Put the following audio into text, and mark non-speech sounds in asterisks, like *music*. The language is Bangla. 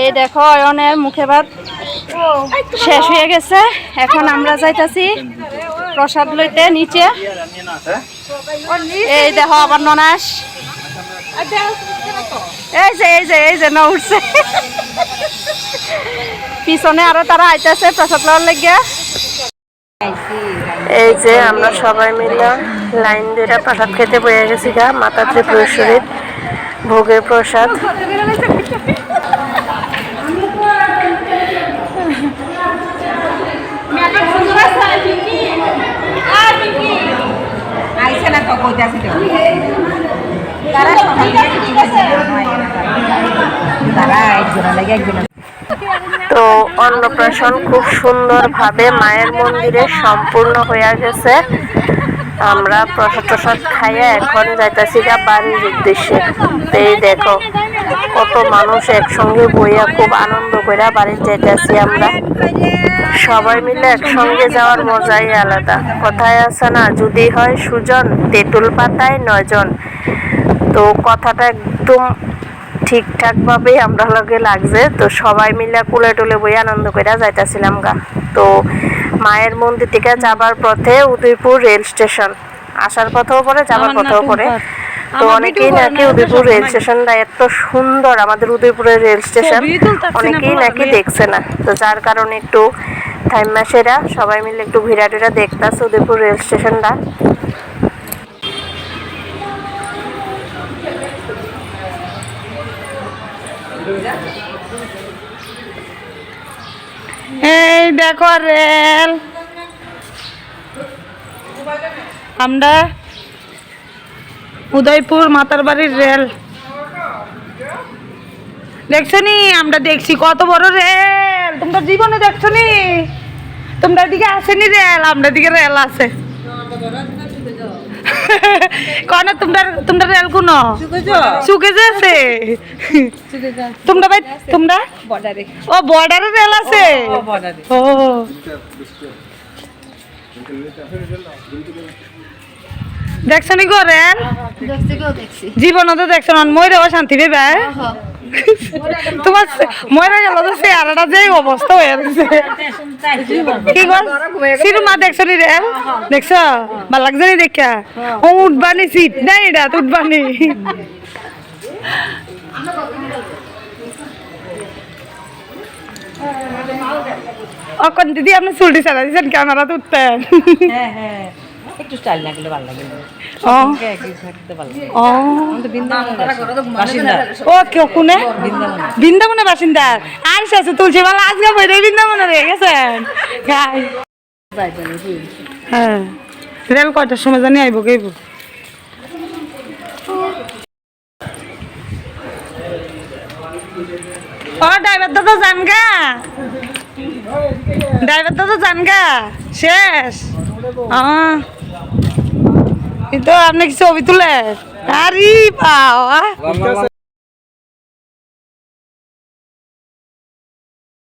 এই দেখো, অয়নের মুখে ভাত শেষ হয়ে গেছে। এখন আমরা যাইতাছি প্রসাদ লইতে, নিচে। এই দেখো, আবার ননাস। এই যে এই যে এই যে ন উঠছে। পিছনে আরও তারা আইতেছে প্রসাদ লওয়ার লেগে। এই যে, আমরা সবাই মিলে লাইন ধরে প্রসাদ খেতে বয়ে গেছি গা, মাতা ত্রিপুরেশ্বরীর ভোগের প্রসাদ। তো অন্নপ্রাশন খুব সুন্দর ভাবে মায়ের মন্দিরে সম্পূর্ণ হয়ে গেছে। আমরা প্রসাদ প্রসাদ খাইয়া এখন যাইতেছি গা বাড়ির উদ্দেশ্যে। এই দেখো কত মানুষ একসঙ্গে বইয়া খুব আনন্দ করে বাড়ির যাইতেছি আমরা। সবাই মিলে একসঙ্গে যাওয়ার মজাই আলাদা। কথায় আছে না যদি হয় সুজন তেঁতুল পাতায় নয়জন। তো কথাটা একদম ঠিকঠাক ভাবেই আমরা লগে লাগছে। তো সবাই মিলে কুলে টুলে বই আনন্দ করে যাইতাছিলাম গা। তো মায়ের মন্দির থেকে যাবার পথে উদয়পুর রেল স্টেশন। আসার পথেও পরে যাবার পথেও পরে তো অনেকেই নাকি উদয়পুর রেল স্টেশনটা এত সুন্দর আমাদের উদয়পুরের রেল স্টেশন। অনেকেই নাকি দেখছে না। তো যার কারণে একটু থাইমাসেরা সবাই মিলে একটু দেখতাছে উদয়পুর রেল স্টেশনটা। এই দেখো রেল। আমরা উদয়পুর মাতার বাড়ির রেল। দেখছ নি? আমরা দেখছি কত বড় রেল। তোমরা জীবনে দেখছ নি? তোমরা দিকে আসেনি রেল? আমরা দিকে রেল আছে। *laughs* কন তোমরা তোমরা রেল কোন? সুকে যাচ্ছে তোমরা ভাই তোমরা? বর্ডারে। ও বর্ডারে রেল আছে? ও। দেখছ নি গো রেল জীবন তো দেখছ না ময়ূরে শান্তি পেবে তোমার ময়ূরে গেল তো সে যে অবস্থা হয়ে গেছে। কি দেখছ ভালো লাগছে নি দিদি আপনি চুলটি চালা দিয়েছেন ক্যামেরা তুলতেন হ্যাঁ হ্যাঁ। একটু স্টাইল না গেলে ভালো লাগে ও। একই থাকতে ভালো লাগে। ও। আমাদের বৃন্দাবনের বাসিন্দা। ও কোনে? বৃন্দাবন। বাসিন্দা। আর আছে তুলসী মালা আজকে বইরে বৃন্দাবনে রয়ে গেছেন হ্যাঁ। রেল কয়টার সময় জানি আইব গেইব? ও ড্রাইভার দাদা যান গা। ড্রাইভার দাদা যান গা। শেষ। ও। কিন্তু আপনি কি ছবি তুলে আরে বাবা।